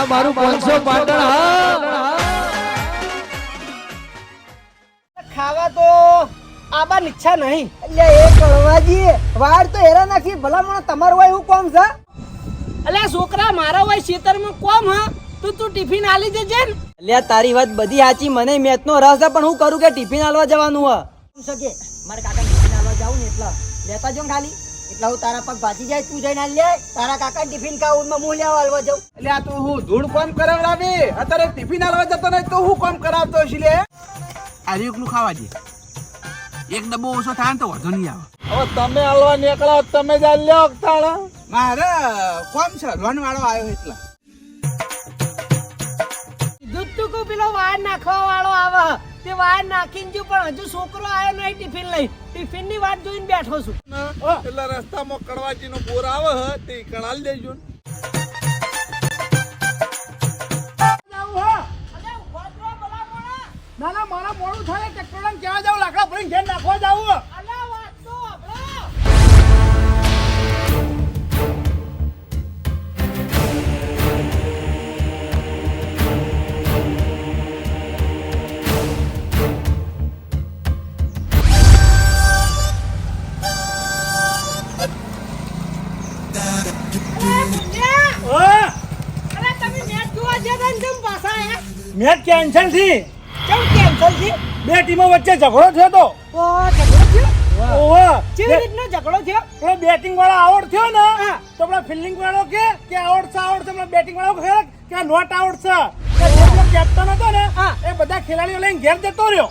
આ મારું પાંચસો પાટણ હા. ખાવા તો આબા ઈચ્છા નહીં. એટલે એ કળવાજી વાર તો હેરા નાખી. ભલામણ તમારું હોય એવું કોમ છે? અલ્યા છોકરા મારા હોય ખેતરમાં કોમ હા? તું તું ટિફિન આલી દેજે ને. એટલે તારી વાત બધી સાચી મને મેચ નો રસ છે પણ હું કરું કે ટિફિન આલવા જવાનું હ શકે મારે કાકા ટિફિન આલવા જાઉં ને એટલા લેતા જો ખાલી. એટલે હું તારા પગ ભાજી જાય તું જઈને લે. તારા કાકા ટિફિન ખાવું માં હું લેવા આલવા જાઉં. એટલે આ તું હું ધૂળ કોમ કરાવડાવી અત્યારે ટિફિન આલવા જતો નહીં તો હું કોમ કરાવતો હશે લે. આ એકલું ખાવા દે. એક ડબ્બો ઓછો થાય ને તો વધુ નહીં આવે. હવે તમે હલવા નીકળો તમે જ લ્યો તાળા મારે કોમ છે લોન વાળો આવ્યો એટલે. પેલો વાર નાખવા વાળો આવે. તે વાર નાખીને જો પણ હજુ છોકરો આવ્યો નહીં ટિફિન લઈ. ટિફિનની વાત જોઈને બેઠો છું. એટલે રસ્તામાં કડવાજી નો બોર આવે હે તે કડાલી દેજો ને. ના ના મારા મોડું થાય ટેક્ટર કેવા ક્યાં જાવ લાકડા ભરીને ઘેર નાખવા જાવ મેચ કેન્સલથી. કેમ કેન્સલથી? બે ટીમો વચ્ચે ઝઘડો થયો તો. ઓ, ઝઘડો થયો? ઓહો કેવી રીતનો ઝઘડો થયો? પેલો બેટિંગ વાળો આઉટ થયો ને. તો પેલા ફિલ્ડિંગ વાળો કે કે આઉટ છે આઉટ છે. પેલા બેટિંગ વાળો કે કે નોટ આઉટ છે. કેપ્ટન હતો ને. એ બધા ખેલાડીઓ લઈને ઘેર જતો રહ્યો.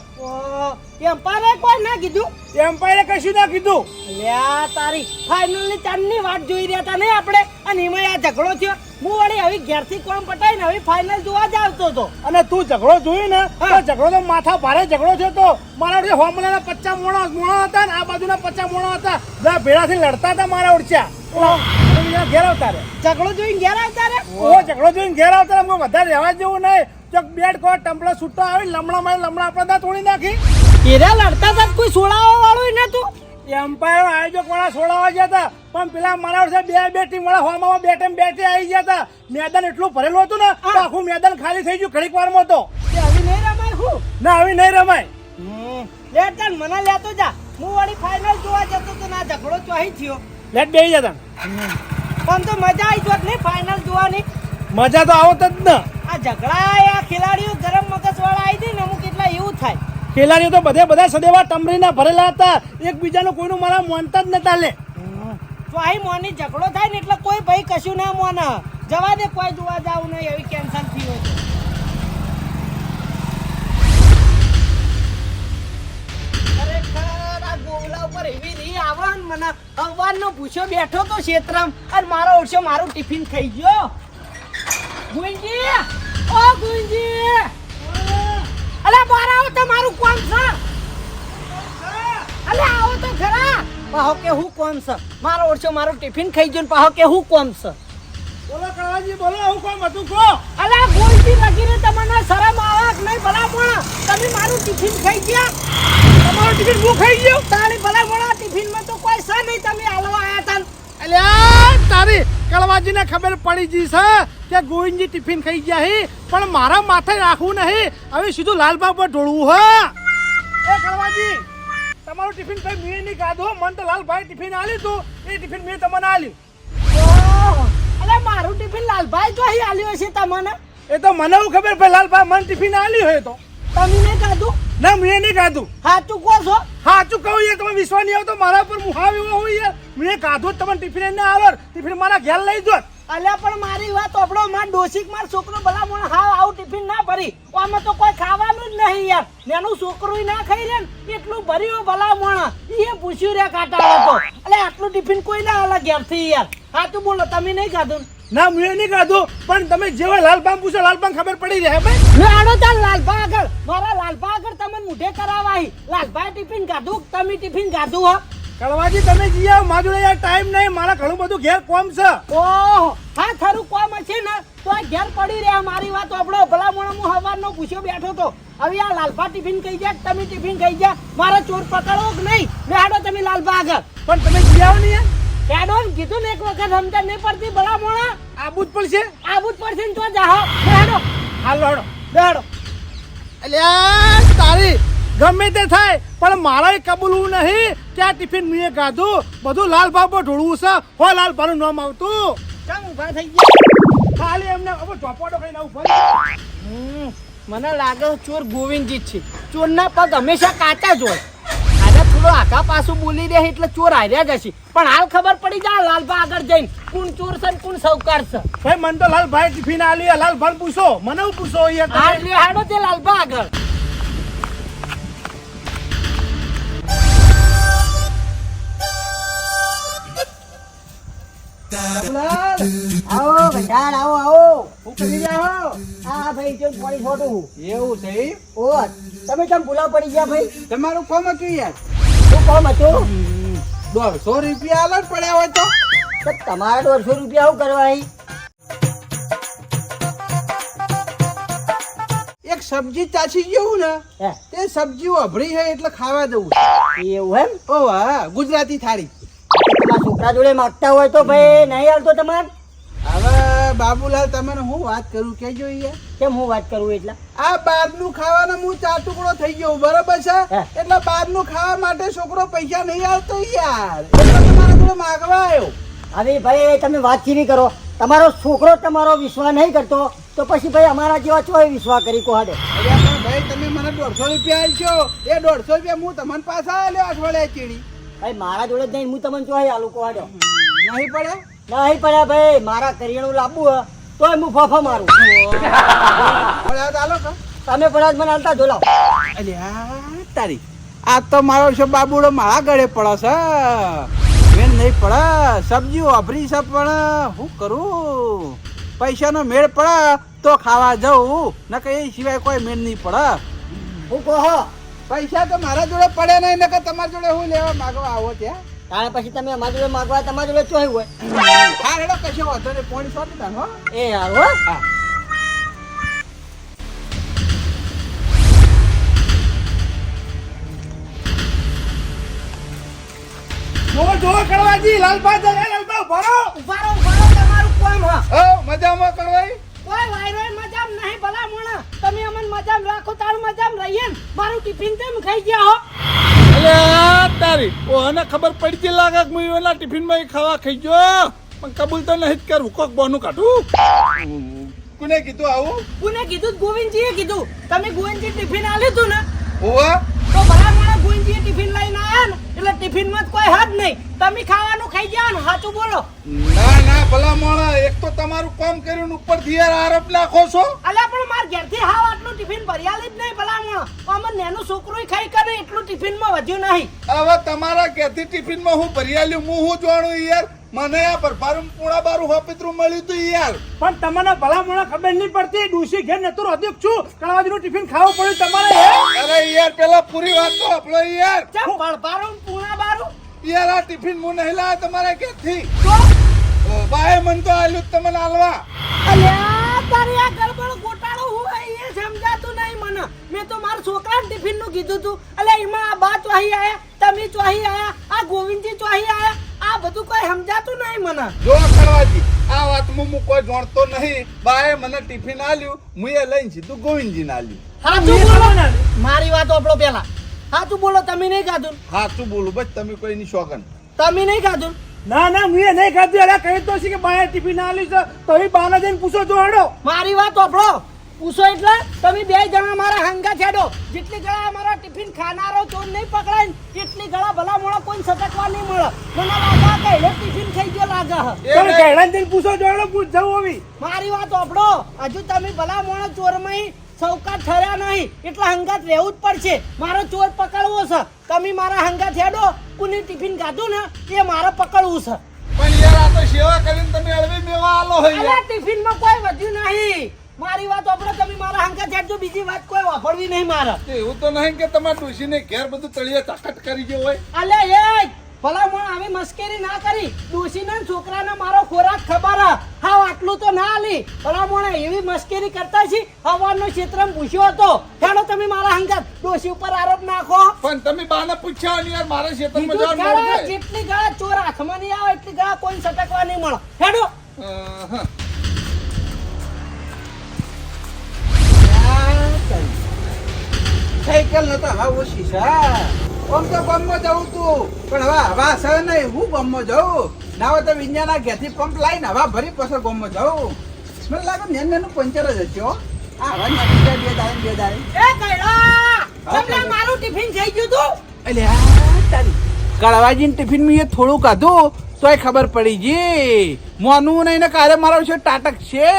એમ્પાયરે કોઈ ના કીધું? એમ્પાયરે કશું ના કીધું. લ્યા તારી ફાઇનલની ચાંદની વાત જોઈ રહ્યા હતા ને આપણે? અને એમાં આ ઝઘડો થયો. હું વળી હવે ઘેરથી કોમ પટાઈને હવે ફાઇનલ જોવા જ આવતો હતો. અને તું ઝઘડો જોઈ ને તો ઝઘડો તો માથા ભારે ઝઘડો થયો તો મારા ઓળખે હોમલાના પચ્ચા મોણો મોણો હતા ને આ બાજુના પચ્ચા મોણો હતા. ભેળાથી લડતા હતા મારા ઘેર આવતા રે. ઝઘડો જોઈને ઘેર આવતા રે? ઓ ઝઘડો જોઈને ઘેર આવતા અમને વધારે રહેવા જેવું નહીં. ચોક બેડ કો ટમ્પલો છૂટો આવી લમણા માં લમણા આપણે તોડી નાખી. એરા લડતા હતા કોઈ સોળાવા વાળું નતું એમ્પાયર આયોજક વાળા છોડાવા ગયા હતા. પણ પેલા મારા વર્ષે બે બે ટીમ વાળા હોવામાં બે ટીમ બે ટી આવી ગયા હતા. મેદાન એટલું ભરેલું હતું ને આખું મેદાન ખાલી થઈ ગયું ઘડીક વારમાં તો. તે હવે નહીં રમાય હું ના આવી નહીં રમાય. લે ચાલ મને લેતો જા. હું વળી ફાઇનલ જોવા જતો તો ના ઝઘડો ચોહી થયો. લેટ બેસી જતા પણ તો મજા આવી જોત ને ફાઇનલ જોવાની. મજા તો આવત જ ને. આ ઝઘડા આ ખેલાડીઓ ગરમ મગજ વાળા આવી જાય ને અમુક એટલા એવું થાય. ખેલાડીઓ તો બધે બધા સદેવા ટમરીના ભરેલા હતા. એકબીજાનું કોઈનું મારા માનતા જ નતા લે. આઈ મોની ઝઘડો થાય ને એટલે કોઈ ભાઈ કશું ના મોને. જવા દે કોઈ જોવા જાવું નહીં એવી કેન્સલ થઈ હોય ગોવલા ઉપર એવી રી આવે ને મને અવારનો ભૂસ્યો બેઠો તો ક્ષેત્રમ અને મારો ઓળશો મારું ટિફિન ખાઈ ગયો. ગુંજી! ઓ ગુંજી! અલે બહાર આવો તો મારું કોમ છે? અલે આવો તો ખરા પાહો કે હું કોમ છે? મારો ઓળશો મારું ટિફિન ખાઈ ગયો ને પાહો કે હું કોમ છે? બોલો કળવાજી બોલો હું કોમ હતું કહો અલા ગોલથી લગીને તમને શરમ આવે નહીં? ભલા પણ તમે મારું ટિફિન ખાઈ ગયા. તમારો ટિફિન હું ખાઈ ગયો? તારી ભલા ટિફિનમાં તો કોઈ છે નહીં તમે હાલવા આયા તા અલ્યા તારી કળવાજીને ખબર પડી ગઈ છે કે ગોવિંદજી ટિફિન ખાઈ ગયા હી પણ મારા માથે રાખવું નહીં. હવે સીધું લાલબાગ પર ઢોળવું હે. એ કળવાજી તમારું ટિફિન કઈ મેં નહીં ખાધું મને તો લાલભાઈ ટિફિન આલ્યું તું. એ ટિફિન મેં તમને આલ્યું. અલા મારું ટિફિન લાલભાઈ તો અહીં આલ્યો હશે તમને? એ તો મને ખબર ભાઈ લાલભાઈ મને ટિફિન આલ્યું હોય તો. તમે નહીં ખાધું? ના મેં નહીં ખાધું. સાચું કહો છો? સાચું કહું યાર તમે વિશ્વાસ નહીં આવતો મારા પર મુહાવ એવો હોય યાર મેં ખાધું તમને ટિફિન ના આલો ટિફિન મારા ઘેર લઈ જો અલ્યા પણ મારી વાત આપણો માર ડોશીક માર છોકરો ભલા પણ હાવ આવું ટિફિન ના ભરી. આમાં તો કોઈ ખાવાનું જ નહીં યાર. નેનું છોકરું ના ખાઈ રે ને એટલું ભર્યું ભલા મોણ. એ પૂછ્યું રે કાટા હતો એટલે આટલું ટિફિન કોઈ ના આલા ઘેરથી યાર. હા તું બોલો તમે નહીં ખાધું ના મેં નહીં ખાધું પણ તમે જેવા લાલબામ પૂછો લાલબામ ખબર પડી જાય ભાઈ? લાડો ચાલ લાલભા આગળ. મારા લાલભા આગળ તમે મુઢે કરાવાય લાલભાઈ ટિફિન ખાધું તમે ટિફિન ખાધું હો. કળવાજી તમે જી આવો મારા જોડે યાર ટાઈમ નહીં મારા ઘણું બધું ઘેર કોમ છે. ઓહો હા ખરું કોમ છે ને તો આ ઘેર પડી રહ્યા મારી વાત. આપણો ભલા મોણો હું હવારનો પૂછ્યો બેઠો તો. હવે આ લાલબા ટિફિન ખાઈ ગયા તમે ટિફિન ખાઈ ગયા? મારા ચોર પકડવો કે નહીં? બેહાડો તમે લાલબા આગળ. પણ તમે જી આવો નહીં તમને કીધું ને એક વખત સમજણ નહીં પડતી બળા મોણા આબુ જ પડશે? જ પડશે ને તો જાહો. બેડો હાલો હાલો. બેહાડો અલ્યા તારી ગમે તે થાય પણ મારે કબૂલવું નહીં. કે આ ટિફિન મેં ગાધું. બધું લાલ ભાવ પર ઢોળવું છે. હો લાલ ભાવનું નામ આવતું. કેમ ઊભા થઈ ગયા ખાલી એમને હવે ચોપાટો ખાઈને આવું મને લાગે ચોર ગોવિંદજી છે. ચોરના પગ હંમેશા કાચા જ હોય. આજે આખા પાછું બોલી દે એટલે ચોર હાર્યા જશે. પણ હાલ ખબર પડી જાય લાલભા આગળ જઈને. કોણ ચોર છે ને કોણ સૌકાર છે? ભાઈ મને તો લાલભાઈ ટિફિન આલી લાલભાઈ પૂછો. મને પૂછો હાડો તે? લાલભા આગળ. આવો ભંડાર આવો આવો. હું કરી જાઓ હા? ભાઈ જો પાણી છોટું એવું છે ઓ તમે કેમ ભૂલા પડી ગયા ભાઈ? તમારું કોમ હતું યાર શું કોમ હતું દોઢસો રૂપિયા અલગ પડ્યા હોય તો. તમારે દોઢસો રૂપિયા શું કરવા એક સબ્જી ચાચી ગયું ને તે સબ્જી અભરી છે એટલે ખાવા દઉં એવું એમ? ઓ હા ગુજરાતી થાળી. છોકરા જોડે માગતા હોય તો ભાઈ નહીં આવતો તમારે? હવે બાબુલાલ તમને હું વાત કરું કે જોઈએ કેમ હું વાત કરું એટલે? આ બહારનું ખાવાનો હું ચાર ટુકડો થઈ ગયો બરોબર છે. એટલે બહારનું ખાવા માટે છોકરો પૈસા નહીં આવતો યાર. એટલે તમારા જોડે માગવા આવ્યો. હવે ભાઈ તમે વાત ચીરી કરો. તમારો છોકરો તમારો વિશ્વાસ નહીં કરતો તો પછી ભાઈ અમારા જેવા ચોય વિશ્વાસ કરી કોહાડે? અરે ભાઈ તમે મને દોઢસો રૂપિયા આલશો એ દોઢસો રૂપિયા હું તમને પાછા આલ્યો અઠવાડિયા ચીડી. ભાઈ મારા જોડે જ નહીં હું તમને ચોય આલું કોહાડો. નહીં પડે? નહીં પડ્યા ભાઈ મારા કરિયાણું લાવવું હોય તોય હું ફાફા મારું. તમે પણ આજ મને હાલતા જોલાવ તારી. આ તો મારો છે બાબુડો મારા ગળે પડે છે મેં નહીં પડે સબ્જી વાપરી છે પણ હું કરું? પૈસાનો મેળ પડે તો ખાવા જવું ન કે એ સિવાય કોઈ મેળ નહીં પડે. હું કહો. પૈસા તો મારા જોડે પડે નહીં ને કે તમારા જોડે હું લેવા માંગવા આવો ત્યાં તારે પછી તમે અમારી જોડે માગવા તમારી જોડે ચોય હોય. હા હેડો કશો વાંધો નહીં પોણી સોટી દાન હો. એ હાલ હો. જરા ભરો ઉભારો ઉભારો તમારું કોમ હા? ઓ મજામાં કળવાઈ કોઈ વાયરો મજામ નહીં ભલા મોણા. તમે અમને મજામ રાખો તારું મજામ રહીએ મારું ટિફિન તેમ ખાઈ ગયા હો? અલ્યા ઓ અને ખબર પડતી લાગે કે હું એના ટિફિનમાં ખાવા ખાઈ ગયો. પણ કબૂલ તો નહીં જ કરું. કોક બોનું કાઢું. કોને કીધું આવું? કોને કીધું? ગોવિંદજીએ કીધું. તમે ગોવિંદજી ટિફિન આલ્યું હતું ને? ઓવા ભલા ટિફિન લઈને આયા ને એટલે ટિફિનમાં માં કોઈ હાથ નહીં. તમે ખાવાનું ખાઈ ગયા ને સાચું બોલો. ના ના ભલા મોણા એક તો તમારું કામ કર્યું ને ઉપરથી યાર આરોપ નાખો છો. અલ્યા પણ માર ઘેરથી હાવ આટલું ટિફિન ભર્યાલી જ નહીં ભલા મોણા અમે નેનું છોકરું ખાઈ કરે એટલું ટિફિનમાં વધ્યું નહીં. હવે તમારા ઘેરથી ટિફિનમાં હું ભરી આલ્યું હું હું જાણું યાર? મને આ ભરભારું પૂણા બારું હોપિતરું મળ્યું તું યાર. પણ તમને ભલા મને ખબર નહીં પડતી ડૂસી ઘેર નતો અધિક છું કડવાજીનું ટિફિન ખાવું પડ્યું તમારે અરે યાર પેલા પૂરી વાત તો આપણો યાર. ભળભારું પૂણા બારું? યાર આ ટિફિન હું નહીં લાવ્યો તમારા ઓ, બાએ મન તો આલ્યું જ તમને આલવા. અલ્યા તારી આ ગરબડ ગોટાળો હોય એ સમજાતું નહીં મને. મેં તો મારા છોકરા ટિફિનનું કીધું તું. અલ્યા એમાં આ બા ચોહી આયા તમે ચોહી આયા આ ગોવિંદજી ચોહી આયા. આ બધું કોઈ સમજાતું નહીં મને. જો ખરવાજી આ વાતમાં હું કોઈ જાણતો નહીં. બાએ મને ટિફિન આલ્યું હું એ લઈને સીધું ગોવિંદજીને આલ્યું. હાચું બોલો. મારી વાત આપણો પેલા હાચું બોલો તમે નહીં ખાધું? સાચું બોલું બસ તમે કોઈ ની શોખન તમે નહીં ખાધું? ના ના હું એ નહીં ખાધું. અરે કહી તો છે કે બાએ ટિફિન આલ્યું છે તો એ બાને જઈને પૂછો જો હડો. મારી વાત ઓપડો પૂછો એટલે તમે બે જણા મારા હંગા છેડો. જેટલી ગળા મારા ટિફિન ખાનારો ચોર નહીં પકડાય ને, એટલી ગળા ભલા મોડા કોઈ સટકવા નહીં મળે. મને લાગે કે એને ટિફિન ખાઈ ગયો લાગે. હે. તમે ગહેડા જઈને પૂછો જોડો પૂછ જવું હવે. મારી વાત ઓપડો હજુ તમે ભલા મોણો ચોરમાં સૌકા ઠર્યા નહીં. એટલે હંગાત રહેવું જ પડશે. મારો ચોર પકડવો છે. તમે મારા હંગાત હેડો કોની ટિફિન ખાધું ને એ મારે પકડવું છે. પણ યાર આ તો સેવા કરીને તમે અળવી મેવા આલો હોય અલ્યા ટિફિન ટિફિનમાં કોઈ વધ્યું નહીં. મારી વાત ઓપડો તમે મારા હંકા હેડજો બીજી વાત કોઈ વાપરવી નહીં મારા. એવું તો નહીં કે તમારા ડોશીને ઘેર બધું તળિયા તાકાત કરી ગયો હોય. અલે એ ભલા મોણ આવી મસ્કરી ના કરી. ડોશીના ને છોકરાને મારો ખોરાક ખબર હા. આટલું તો ના આલી ભલા મોણે એવી મસ્કરી કરતા છે હવાનો ક્ષેત્રમાં પૂછ્યો હતો. હેડો તમે મારા હંકા ડોશી ઉપર આરોપ નાખો. પણ તમે બાને પૂછ્યા યાર મારા ક્ષેત્રમાં જવાનું જેટલી ગળા ચોર હાથમાં નહીં આવે એટલી ગળા કોઈ સટકવા નહીં મળે. હેડો. હા. સાયકલ નતો હા ઓછી છે આમ તો ગામમાં જવું તું. પણ હવે હવા છે નહીં હું ગામમાં જવું ના હોય તો વિજ્ઞાના ઘેરથી પંપ લાવીને હવા ભરી પછી ગામમાં જવું મને લાગે નેન નેનું પંચર જ હશે. આ હવા નાખી જાય બે દાડે બે દાડે એ મારું ટિફિન થઈ ગયું તું? એટલે તારી કળવાજીને ટિફિન મેં થોડું કાધું તોય ખબર પડી જી મોનું નહીં ને કારે મારો છે ટાટક છે.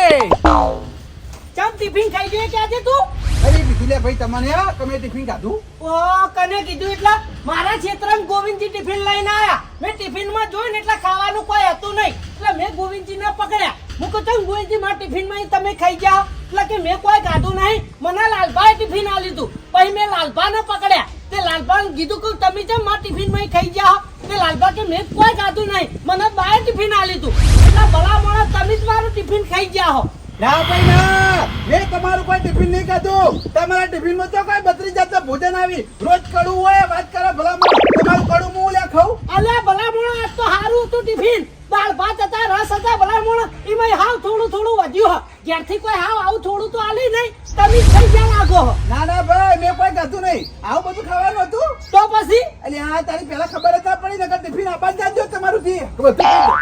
ચમ ટિફિન ખાઈ જોઈએ ક્યાંથી તું? અરે બીજું લે ભાઈ, તમને તમે ટિફિન ખાધું? ઓ, કને કીધું એટલે? મારા ક્ષેત્રમાં ગોવિંદજી ટિફિન લઈને આયા. મેં ટિફિનમાં જોઈને એટલે ખાવાનું કોઈ હતું નહીં. એટલે મેં ગોવિંદજીને પકડ્યા. હું કહું મારા ટિફિનમાં તમે ખાઈ ગયા એટલે કે મેં કોઈ ખાધું નહીં. મને લાલભાઈ ટિફિન આ લીધું. પછી મેં લાલભાને પકડ્યા. તે લાલભાને કીધું કે, તમે જેમ મારા ટિફિનમાં ખાઈ જાઓ. તે લાલભા કે, મેં કોઈ ખાધું નહીં. મને બાય ટિફિન આ લીધું. એટલે ભલા મોડા તમે જ મારું ટિફિન ખાઈ જાઓ. ના ભાઈ ના. મેં તમારું કોઈ ટિફિન નહીં ખાધું. તમારા ટિફિનમાં તો કોઈ બત્રીસ જાતના ભોજન આવી. રોજ કડવું હોય વાત કરે ભલા તમારું કડવું હું લે ખાઉં ભલા મોણા આજ તો સારું હતું ટિફિન. દાળ ભાત હતા રસ હતા ભલા મોણા એમાં હાવ થોડું થોડું વધ્યું હ. કોઈ હાવ આવું થોડું તો આલી નહીં તમે ગયા લાગો ના ના ભાઈ મેં કોઈ ખાધું નહીં. આવું બધું ખાવાનું હતું? તો પછી? એટલે હા તારી પેલા ખબર ના પડી નકર ટિફિન આપવા જ જાજો તમારું થી.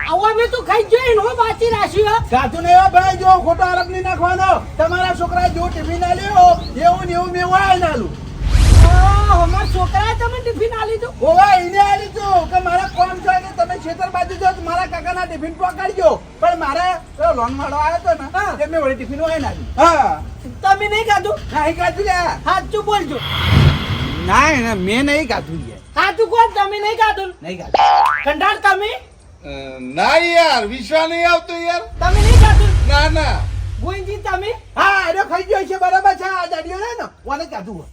આવા મેં તો ખાઈ જોઈ નો બાચી રાશી હ. ખાધું નહીં ભાઈ જો ખોટો આરોપની નાખવાનો. તમારા છોકરા જો ટીવી ના લ્યો એવું ને એવું મેં વાય નાલું ઓહ, અમારા છોકરાએ તમે ટિફિન આ લીધું. ઓવા એને આ તું કે મારા કોમ છે કે તમે છેતર બાજુ જો તો મારા કાકાના ટિફિન પકડજો. પણ મારે લોન વાળો આવ્યો તો ને. તે મેં વળી ટિફિન વાય ના હા. તમે નહીં ખાધું? નહીં ખાધું લ્યા. સાચું બોલજો. ના ના મેં નહીં ખાધું યાર સાચું કોણ? તમે નહીં ખાધું નહીં ખાધું કંટાળ તમે? ના યાર વિશ્વાસ નહીં આવતો યાર. તમે નહીં ખાધું ના ના. ગોવિંદજી તમે? હા એનો ખાઈ ગયો છે બરાબર છે. આ દાડીઓ ને ઓને ખાધું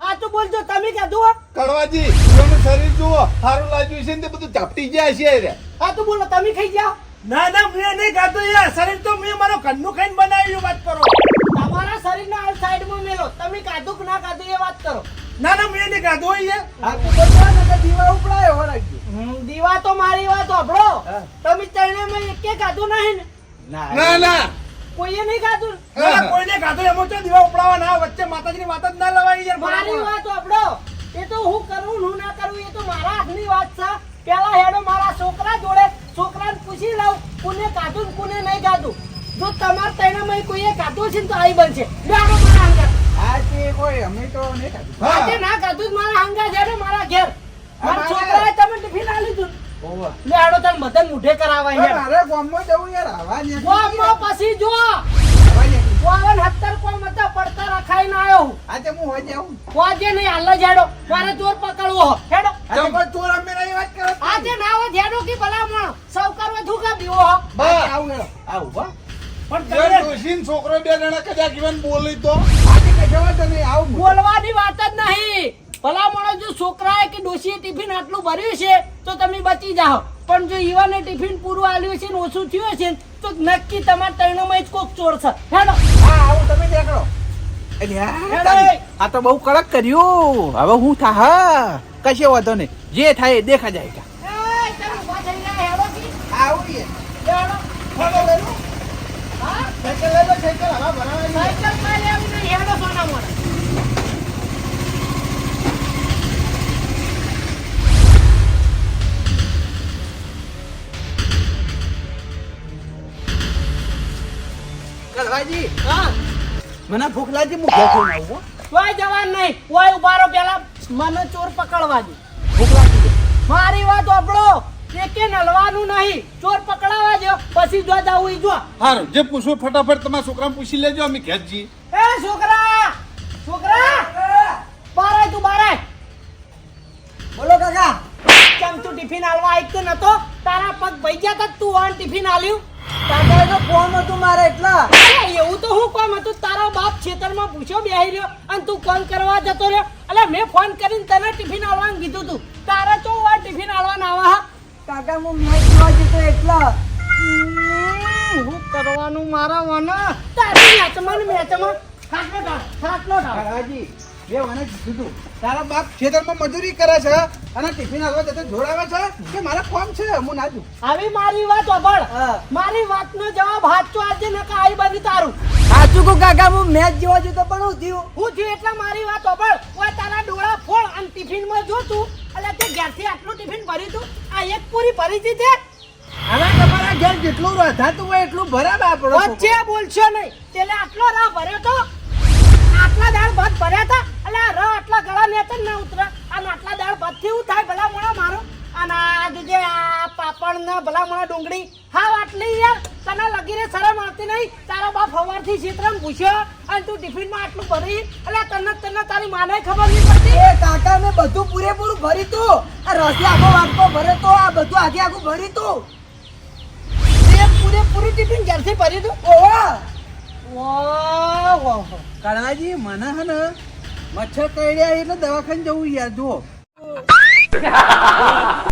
સાચું બોલજો તમે ખાધું હો? કડવાજી એનું શરીર જુઓ સારું લાગ્યું છે ને બધું ઝાપટી જાય છે રે. સાચું બોલો તમે ખાઈ જાઓ ના ના મેં નહીં ખાધું યાર. શરીર તો મેં મારો ઘરનું ખાઈને બનાવ્યું વાત કરો. તમારા શરીરના આ સાઈડમાં મેલો. તમે કાધું કે ના કાધું એ વાત કરો. ના ના મેં નહીં હોય યાર હા તું બોલવા ને કે દીવા ઉપડાયો હો દીવા તો મારી વાત સાંભળો. તમે ત્રણે મેં એકે ખાધું નહીં ને. ના ના કોઈએ નહીં ખાધું ના, ના, કોઈને ખાધું એમ તો દીવા ઉપડાવવા ના વચ્ચે માતાજીની વાત જ ના લવાય યાર મારી વાત સાંભળો. એ તો હું કરું હું ના કરું એ તો મારા હાથની વાત છે. પેલા હેડો મારા છોકરા જોડે છોકરાને પૂછી લઉં કોને ખાધું ને કોને નહીં ખાધું જો તમારે ત્રણેયમાં કોઈએ ખાધું છે ને તો આવી બનશે. કોઈ અમે તો નહીં ખાધું. આજે ના ખાધું મારા હંગાત હેડો મારા ઘેર. મારા છોકરાએ તમે ટિફિન આ લીધું ઓવા. તને બધાને મુઢે કરાવાય હવે હેડ ગામમાં જવું યાર હવા ને ગોમમાં પછી જો. હવા હત્તર કોઈ મતા પડતા રખાઈને આવ્યો હું. આજે હું હોય જાઉં નહીં હાલ જાડો. મારે ચોર પકડવો હેડો. આજે કોઈ ચોર અમે રહી વાત કરો આજે ના હોય હેડો કે ભલા મણ સૌ કરવા ધુકા દીવો હો. આવું આવું હો. પણ છોકરો બે જણા કદાચ બોલી તો. બોલવાની વાત જ નહીં. ભલા મણો જો છોકરાએ કે ડોશીએ ટિફિન આટલું ભર્યું છે તો તમે બચી જાઓ. પણ જો યુવાને ટિફિન પૂરું આલ્યું છે ને ઓછું થયું છે તો નક્કી તમાર ત્રણમાં જ કોક ચોર છે. હેડો હા આવું તમે દેખડો. આ તો બહુ કડક કર્યું. હવે હું થા હા કશે વાંધો નહીં. જે થાય દેખા જાય એ, તમે ઊભા થઈ ગયા, હેડો કી. આવું હેડો. સાયકલ લઈ લો હા? સાયકલ લઈ લો સાયકલ હવા ભરાવાની સાયકલમાં લેવી નહીં, હેડો સોના મોના. કલવાજી હા. મને ભૂખ લાગી હું ઘેર આવું કોઈ જવાન નહીં. કોઈ ઉભારો પેલા મને ચોર પકડવા દે. ભૂખ લાગી મારી વાત સાંભળો. એકે નલવાનું નહીં. ચોર પકડાવા જો પછી જો જાવું ઈ જો. હારું જે પૂછવું ફટાફટ તમારા છોકરાને પૂછી લેજો અમે ઘેર એ છોકરા! છોકરા! બારે તું બારે બોલો કાકા કેમ તું ટિફિન આલવા આઈતો નતો? તારા પગ ભઈ ગયા તા તું વાન ટિફિન આલ્યું કાકા તો ફોન હતું મારે એટલા. એવું તો હું કોમ હતું? તારા બાપ ખેતરમાં પૂછ્યો બેહી રહ્યો અને તું કોલ કરવા જતો રહ્યો. એટલે મેં ફોન કરીને તને ટિફિન આલવાનું કીધું તું. તારા તો ટિફિન આલવાના આવા હા? કાકા હું મેચ જોવા જતો એટલા. હું કરવાનું મારા વાના. તારી મેચમાં ને મેચમાં. ખાટલો ઢાળ, ખાટલો ઢાળ. હાજી બે મને કીધું તારા બાપ ખેતરમાં મજૂરી કરે છે અને ટિફિન હાલવા જતો જોડાવે છે કે મારે કોમ છે? હું ના જું આવી મારી વાત સાંભળ હા. મારી વાતનો જવાબ હાચો આજે ને આઈ બની તારું. હાચું કહું કાકા હું મેચ જોવા જતો પણ હું થયું. હું થયું એટલે મારી વાત સાંભળ ઓય તારા ડોળા ફોડ અને ટિફિનમાં જોતું એટલે તે. ઘેરથી આટલું ટિફિન ભર્યું તું? આ એક પૂરી ભરી દીધી? હવે તમારા ઘેર જેટલું રધાતું હોય એટલું ભરાવે આપણો વચ્ચે બોલશો નહીં. તેલે આટલો રાહ ભર્યો તો? આટલા દાળ ભાત ભર્યા હતા? એટલે આ રહ આટલા ગળા ને જ ના ઉતરા. અને આટલા દાળ ભાતથી થાય ભલા મોણા મારો? અને આ જે આ પાપડ ને ભલા ડુંગળી હા આટલી યાર તને લગીને શરમ આવતી નહીં. તારા બાપ સવારથી ક્ષેત્રમાં પૂછ્યો અને તું ટિફિનમાં આટલું ભરી? એટલે તને તને તારી માને ખબર નહીં પડતી. એ કાકા મેં બધું પૂરેપૂરું ભરી તું. આ રસી આખો વાટકો ભરે તો આ બધું આખે આખું ભરી તું. પૂરેપૂરું ટિફિન ક્યારથી ભર્યું તું? ઓહો. કાળવાજી મને હે ને મચ્છર કરડ્યા એટલે દવાખાને જવું યાર જુઓ.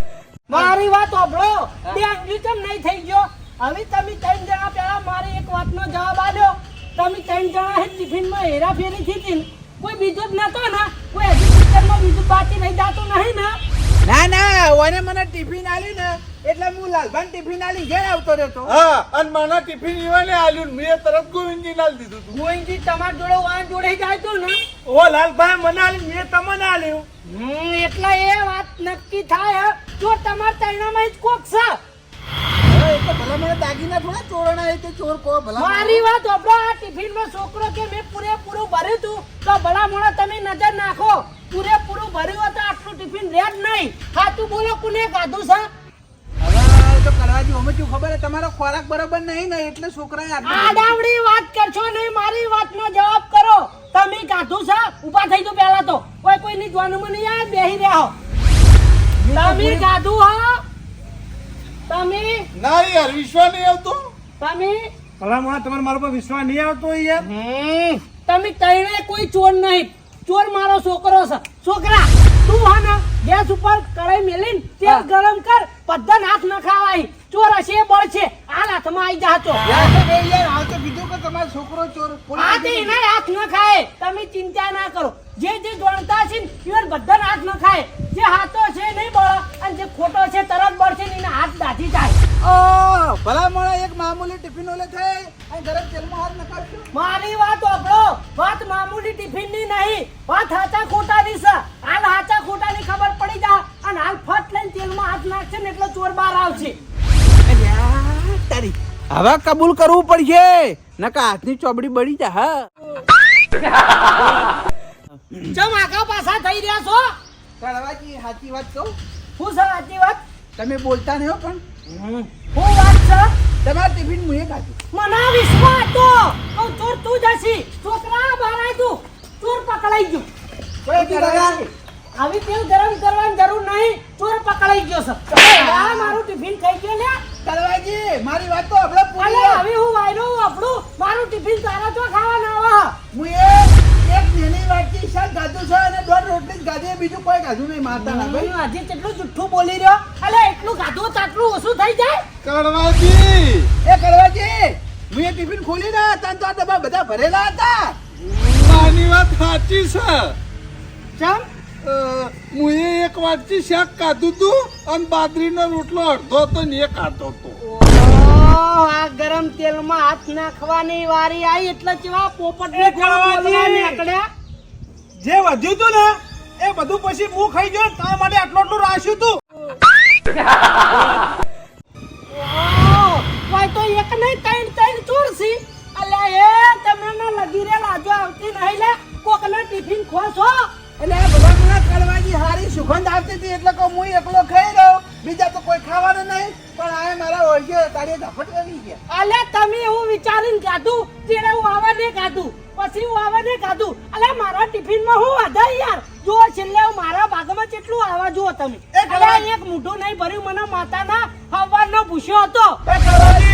મારી વાત સાંભળો. બે કેમ નહીં થઈ ગયો. હવે તમે ત્રણ જણા પહેલા મારી એક વાતનો જવાબ આપ્યો. તમે ત્રણ જણા હે ટિફિનમાં હેરાફેરી થઈ હતી કોઈ બીજો જ નતો ને? કોઈ હજી પિક્ચરમાં બીજું બાકી નહીં જાતું નહીં ને? ના ના ઓને મને ટિફિન આલ્યું ને એટલે હું લાલભાન ટિફિન આલી ઘેર આવતો રહેતો. હા અને મને ટિફિન ઈવાને આલ્યું મેં તરત ગોવિંદજી લાલ દીધું તું. ગોવિંદજી તમારા જોડે વાન જોડે જાય તો ને? ઓ લાલભાઈ મને આલી મેં તમને આલ્યું. હમ, એટલે એ વાત નક્કી થાય જો તમારા તૈણામાં જ કોક છે. ભલા મને દાગીના થોડા ચોરણા એ ચોર કહો ભલા મારી વાત સાંભળો આ ટિફિનમાં છોકરો કે મેં પૂરેપૂરું ભર્યું તું તો ભલા મોણા તમે નજર નાખો. પૂરેપૂરું ભર્યું હતું તો આટલું ટિફિન રે જ નહીં. તું બોલો કોને કાધું છે? હવે તો કરવાજી અમે શું ખબર હે તમારો ખોરાક બરાબર નહીં ને એટલે છોકરાએ આડાવડી વાત કરશો નહીં મારી વાતનો જવાબ કરો. તમે કાઢું છે? ઊભા થઈ જાઓ પહેલા તો. કોઈ કોઈની જોવાનું નહીં આવે બેહી રહ્યા હો તમે કાઢું હો? તમે? ના યાર વિશ્વાસ નહીં આવતો. તમે? ભલા તમારે મારા પર વિશ્વાસ નહીં આવતો યાર. તમે તઈને કોઈ ચોર નહીં. ચોર મારો છોકરો છે. છોકરા તું હા ને ગેસ ઉપર કઢાઈ મેલીન તેલ ગરમ કર બધા હાથ ન ખાવાય. ચોર હશે બળ છે. હાલ હાથમાં આવી જાતો યાર તો કીધું કે તમારો છોકરો ચોર આ તે એના હાથ ન ખાય. તમે ચિંતા ના કરો. જે જે જોણતા છે ને ઈવન બધા હાથ ન ખાય. જે હાથો છે નહીં બળ અને જે ખોટો છે તરત બળ છે એના હાથ દાઢી જાય ભલા મોણા એક મામૂલી ટિફિન ઓલે થઈ અને ગરમ તેલમાં હાથ નખાવશું મારી વાત સાંભળો વાત મામૂલી ટિફિનની નહીં. વાત હાચા ખોટા ની છે. હાલ હાચા ખોટા ની ખબર પડી જા અને હાલ ફટ લઈને તેલમાં હાથ નાખશે ને એટલે ચોર બહાર આવશે તારી હવે કબૂલ કરવું પડશે. નકા હાથની ચોબડી બળી જા હા. ચમ આગા પાછા થઈ રહ્યા છો? કડવાજી સાચી વાત કહું? શું છે સાચી વાત? તમે બોલતા નહીં હો પણ. શું વાત છે? તમારા ટિફિન હું એ ખાધું મને વિશ્વાસ હતો કહું ચોર તું જ હશી. છોકરા બહાર આવી તું. ચોર પકડાઈ ગયો. કોઈ આવી તેલ ગરમ કરવાની જરૂર નહીં. ચોર પકડાઈ ગયો છે. આ મારું ટિફિન ખાઈ ગયો લે કડવાજી, મારી વાત તો આપણે પૂરી હવે હું વાયરો આપણું મારું ટિફિન તારા તો ખાવાના આવા. હું એ એક નેની વાટકી શાક ખાધું છે અને દોઢ રોટલી જ ખાધી બીજું કોઈ ખાધું નહીં માતા ના ભાઈ. આજે કેટલું જુઠ્ઠું બોલી રહ્યો? અલે એટલું ખાધું તાટલું ઓછું થઈ જાય? કડવાજી! એ કડવાજી હું એ ટિફિન ખોલી ને હતા ને તો આ ડબ્બા બધા ભરેલા હતા. માની વાત સાચી છે. ચમ? હું એ એક વાટકી શાક કાધું તું અને બાદરીનો રોટલો અડધો તો ને એ ખાધો તો ઓહ, આ ગરમ તેલમાં હાથ નાખવાની વારી આવી એટલે કેવા પોપટ કળવાજી! નીકળ્યા. જે વધ્યું તું ને એ બધું પછી હું ખાઈ ગયો ને તારા માટે આટલું આટલું રાખ્યું તું. એક નહીં ત્રણ ત્રણ ચોર છી. અલ્યા એ તમે ના લગી રે લાજો આવતી નહીં લે. કોકના ટિફિન ખોસો. એટલે મને કડવાજી હારી સુગંધ આવતી હતી એટલે કહું હું એકલો ખાઈ રહ્યો બીજા તો કોઈ ખાવાનું નહીં પણ આ મારા ઓળખે તારી ધફટ કરી ગયા અલે તમે એવું વિચારીને ખાધું જેને હું આવાને ખાધું પછી હું આવાને ખાધું અલ્યા મારા ટિફિનમાં હું વધા યાર. જો છેલ્લે મારા ભાગમાં કેટલું આવા જુઓ તમે. એ એક મોઢું નહીં ભર્યું મને માતાના હવાનો ભૂસ્યો હતો.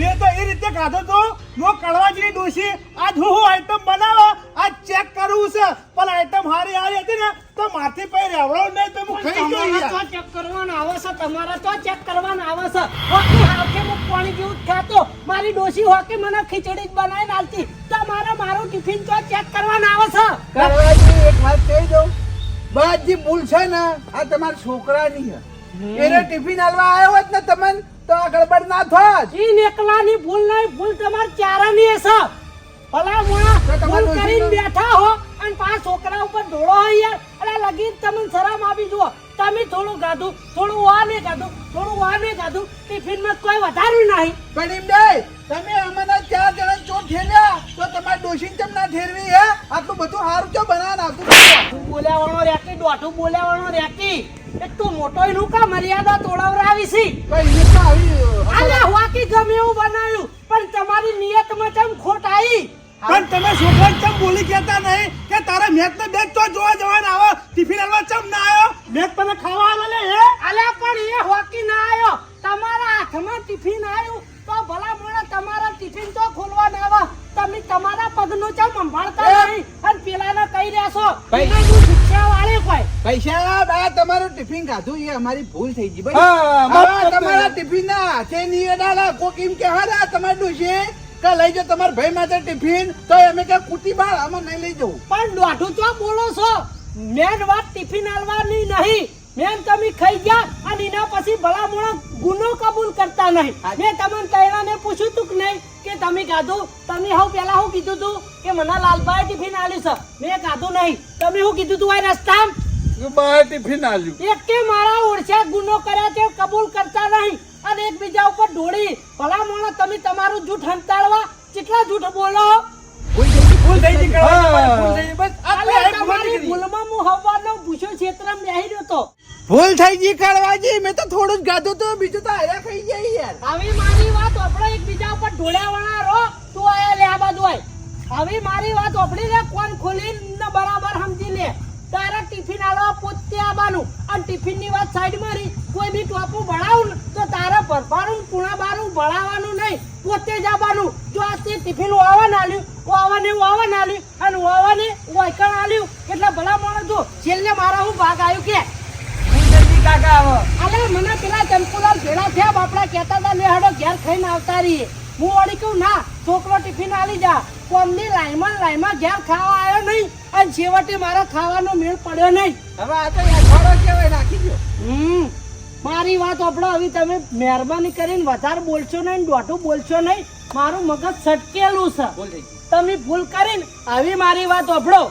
મેં તો એ રીતે ખાધો તો નો કડવાજી ડોસી આજ હું હું આઈટમ બનાવો આ ચેક કરવું છે. પણ આઈટમ હારી હારી હતી ને તો માથી પે રેવડો નહીં તો હું ખાઈ ગયો તો ચેક કરવાનો આવે છે તમારા તો ચેક કરવાનો આવે છે. ઓકે હાવકે હું પાણી જેવું ખાતો. મારી ડોશી હોકી મને ખીચડી જ બનાવીને આલતી તમારે મારું ટિફિન તો ચેક કરવાના આવે છે. કરવાજી એક વાત કહી દઉં. બાજી ભૂલ છે ને આ તમારા છોકરાની છે. એને ટિફિન આલવા આવ્યો હોત ને તમને તો આ ગડબડ ના થાત ઈ નેકલાની ભૂલ નહીં ભૂલ તમારી ચારાની છે. ભલા મોણા ભૂલ કરીને બેઠા હો અને પાંચ છોકરા ઉપર ઢોળો હોય યાર. અરે લગી તમને શરમ આવી જુઓ. તમે થોડું ગાધું થોડું વાને ગાધું થોડું વાને ગાધું ટિફિનમાં કોઈ વધાર્યું નહીં. પણ એમ નહીં તમે અમને ચાર જણા ચો ઠેલ્યા? તો તમારે ડોશીને કેમ ના ઠેરવી હે? આટલું બધું સારું ચો બનાવવાનું? નાખું બોલ્યા વાળો રેકી દોઢું બોલ્યાવાળો રેકી. એક તો મોટો એનું કા મર્યાદા તોડાવરાવી છી વાકી ગમે એવું બનાવ્યું પણ તમારી નિયતમાં ચમ ખોટ આવી? પણ તમે છોકરા ચમ બોલી કહેતા નહીં કે તારા મેચ ને બેચ તો જોવા જવાના આવો ટિફિન આલવા ચમ ના આવ્યો મેચ તને ખાવા આલે ને હે? પણ એ હોકી ના આવ્યો તમારા હાથમાં ટિફિન આવ્યું તો ભલા મોણા તમારા ટિફિન તો ખોલવા ના આવે. તમે તમારા પગનું ચમ સંભાળતા નહીં. અને પેલાને કહી રહ્યા છો એને હું શિક્ષા વાળી કોઈ પૈસા બા તમારું ટિફિન ખાધું એ અમારી ભૂલ થઈ ગઈ ભાઈ તમારા. ટિફિન ના હાથે નહીં અડાડા કોક એમ કે હા તમારે ડોશી કે લઈ જાઓ તમારા ભાઈ માટે ટિફિન. તો અમે કે કુટી બાળ આમાં નહીં લઈ જવું પણ દોઢું તો બોલો છો મેન વાત ટિફિન આલવાની નહીં. મેન તમે ખાઈ ગયા અને એના પછી ભલા મોણા ગુનો કબૂલ કરતા નહીં. મેં તમને તૈયાને પૂછ્યું તું કે નહીં કે તમે ગાધું? તમે હવ પેલા હું કીધું તું કે મને લાલભાઈ ટિફિન આલ્યું છે. મેં ગાધું નહીં. તમે હું કીધું તું આ રસ્તા બહાર ટિફિન આલ્યું. એક કે મારા ઓળખ્યા ગુનો કર્યા તે કબૂલ કરતા નહીં. અને એકબીજા ઉપર ઢોળી ભલા મોણા તમે તમારું જૂઠ હંતાડવા કેટલા જૂઠ બોલો? ભૂલ થઈ ગઈ ભૂલ થઈ ગઈ બસ. ભૂલ તમારી ભૂલમાં હું હવાનો ભૂસ્યો ક્ષેત્રમાં બેહી રહ્યો તો. ભૂલ થઈ ગઈ કાળવાજી, મેં તો થોડું જ ગાધું તો, બીજું તો આયા ખાઈ જાય યાર. આવી મારી વાત આપણે એકબીજા ઉપર ઢોળ્યા વણા રો તું આયા લે આ બાજુ આય. આવી મારી વાત ઓપડી લે, કોણ ખોલી ને બરાબર સમજી લે. તારા ટિફિન આલો, પોતે આવવાનું અને ટિફિનની વાત સાઈડ મારી કોઈ બી ટોપું ભણાવું તો તારા પરપારું પૂણા બારું ભણાવવાનું નહીં. પોતે જ આવવાનું જો આ તે ટિફિન વાવન આલ્યું વાવને વાવન આલ્યું અને વાવને વાયકણ આલ્યું. એટલે ભલા માણસ જો, છેલ્લે મારા હું ભાગ આવ્યું કે. કાકા આવો. અલે મને પેલા ચંપુલાલ ભેળા થયા બાપડા કહેતા હતા લે હડો ઘેર ખાઈને આવતા રહીએ. હું વળી કહું ના છોકરો ટિફિન આલી જા. કોમની લાઈમાં લાઈમાં ઘેર ખાવા આવ્યો નહીં અને છેવટે મારો ખાવાનો મેળ પડ્યો નહીં. હવે આ તો અઠવાડો કહેવાય નાખી દો હમ મારી વાત આપણો હવે તમે મહેરબાની કરીને વધારે બોલશો નહીં દોઢું બોલશો નહીં. મારું મગજ સટકેલું છે. તમે ભૂલ કરીને આવી મારી વાત ઓભળો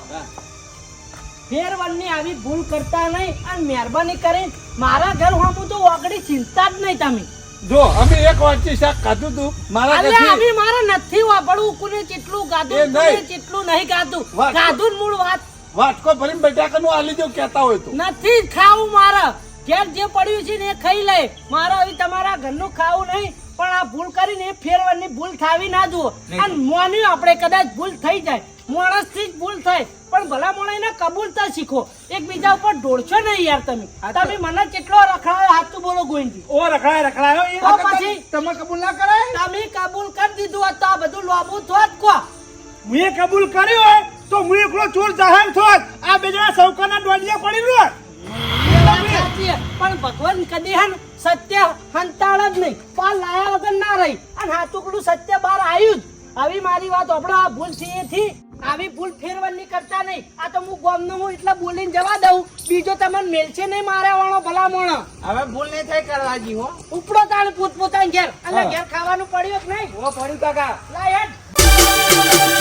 ફેર વનની આવી ભૂલ કરતા નહીં અને મહેરબાની કરીને મારા ઘર હું તો ઓગળી ચિંતા જ નહીં તમે. જો અમે એક વાટકી શાક ખાધું તું મારા અલે અમે મારા નથી વાપરવું કોને કેટલું નહીં. કોને કેટલું નહીં. ગાધું. ને મૂળ વાત. વાટકો ભરીને બટાકાનું આલી દો કહેતા હોય તો. નથી ખાવું મારા. ઘેર જે પડ્યું છે ને એ ખાઈ લે. મારો હવે તમારા ઘરનું ખાવું નહીં પણ આ ભૂલ કરીને ફેરવાની ભૂલ થાવી ના જુઓ. અને મોની આપણે કદાચ ભૂલ થઈ જાય. માણસથી જ ભૂલ થાય. પણ ભલા મોણાને કબૂલતા શીખો. એકબીજા ઉપર ઢોળશો નહીં યાર તમે. તમે મને કેટલો રખડાયો હાથું બોલો ગોવિંદજી. ઓ રખડાય રખડાયો એ પછી તમે કબૂલ ના કરાય? તમે કબૂલ કરી દીધું હોત તો આ બધું લોબું થોત કો. મેં કબૂલ કર્યું હોય તો હું એકલો ચોર જાહેર થોત. આ બે સૌકાના ડોડિયા પડી રહ્યો. પણ ભગવાન કદી હન સત્ય હંતાળ જ નહીં. પાર લાયા વગર ના રહી. અને હાથુકડું સત્ય બહાર આવ્યું જ. આવી મારી વાત આપણે આ ભૂલ છે એથી. આવી ભૂલ ફેરવવાની કરતા નહીં. આ તો હું ગોમનો હું એટલે બોલીને જવા દઉં. બીજો તમને મેલશે નહીં મારા વાળો ભલા મોણો હવે ભૂલ નહીં થાય કરવા હો. ઉપડો તાણ પોત પોતાની ઘેર. અને ઘેર ખાવાનું પડ્યું કે નહીં? ઓ પડ્યું કાકા. લાય હેડ.